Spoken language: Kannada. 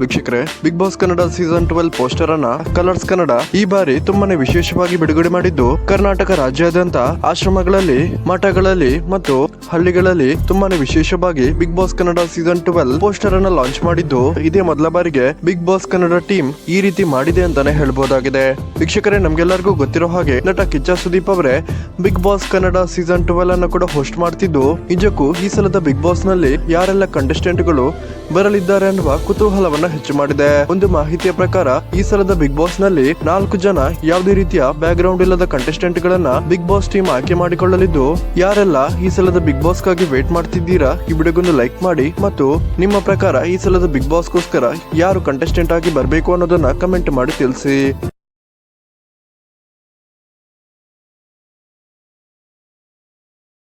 ವೀಕ್ಷಕರೇ Bigg Boss Kannada season twelve poster ಅನ್ನ ಕಲರ್ಸ್ ಕನ್ನಡ ಈ ಬಾರಿ ತುಂಬಾನೇ ವಿಶೇಷವಾಗಿ ಬಿಡುಗಡೆ ಮಾಡಿದ್ದು ಕರ್ನಾಟಕ ರಾಜ್ಯಾದ್ಯಂತ ಆಶ್ರಮಗಳಲ್ಲಿ, ಮಠಗಳಲ್ಲಿ ಮತ್ತು ಹಳ್ಳಿಗಳಲ್ಲಿ ತುಂಬಾನೇ ವಿಶೇಷವಾಗಿ Bigg Boss Kannada season twelve poster ಅನ್ನ ಲಾಂಚ್ ಮಾಡಿದ್ದು ಇದೇ ಮೊದಲ ಬಾರಿಗೆ ಬಿಗ್ ಬಾಸ್ ಕನ್ನಡ ಟೀಮ್ ಈ ರೀತಿ ಮಾಡಿದೆ ಅಂತಾನೆ ಹೇಳ್ಬೋದಾಗಿದೆ. ವೀಕ್ಷಕರೇ, ನಮ್ಗೆಲ್ಲರಿಗೂ ಗೊತ್ತಿರೋ ಹಾಗೆ ನಟ ಕಿಚ್ಚ ಸುದೀಪ್ ಅವರೇ Bigg Boss Kannada season twelve ಅನ್ನು ಕೂಡ ಹೋಸ್ಟ್ ಮಾಡ್ತಿದ್ದು. ನಿಜಕ್ಕೂ ಈ ಸಲದ ಬಿಗ್ ಬಾಸ್ನಲ್ಲಿ ಯಾರೆಲ್ಲ ಕಂಟೆಸ್ಟೆಂಟ್ಗಳು ಬರಲಿದ್ದಾರೆ ಅನ್ನುವ ಕುತೂಹಲವನ್ನ ಹೆಚ್ಚು ಮಾಡಿದೆ. ಒಂದು ಮಾಹಿತಿಯ ಪ್ರಕಾರ, ಈ ಸಲದ ಬಿಗ್ ಬಾಸ್ನಲ್ಲಿ ನಾಲ್ಕು ಜನ ಯಾವುದೇ ರೀತಿಯ ಬ್ಯಾಕ್ ಗ್ರೌಂಡ್ ಇಲ್ಲದ ಕಂಟೆಸ್ಟೆಂಟ್ ಗಳನ್ನ ಬಿಗ್ ಬಾಸ್ ಟೀಮ್ ಆಯ್ಕೆ ಮಾಡಿಕೊಳ್ಳಲಿದ್ದು, ಯಾರೆಲ್ಲ ಈ ಸಲದ ಬಿಗ್ ಬಾಸ್ಗಾಗಿ ವೇಟ್ ಮಾಡ್ತಿದ್ದೀರಾ, ಈ ವಿಡಿಯೋಗೊಂದು ಲೈಕ್ ಮಾಡಿ ಮತ್ತು ನಿಮ್ಮ ಪ್ರಕಾರ ಈ ಸಲದ ಬಿಗ್ ಬಾಸ್ ಗೋಸ್ಕರ ಯಾರು ಕಂಟೆಸ್ಟೆಂಟ್ ಆಗಿ ಬರಬೇಕು ಅನ್ನೋದನ್ನ ಕಮೆಂಟ್ ಮಾಡಿ ತಿಳಿಸಿ.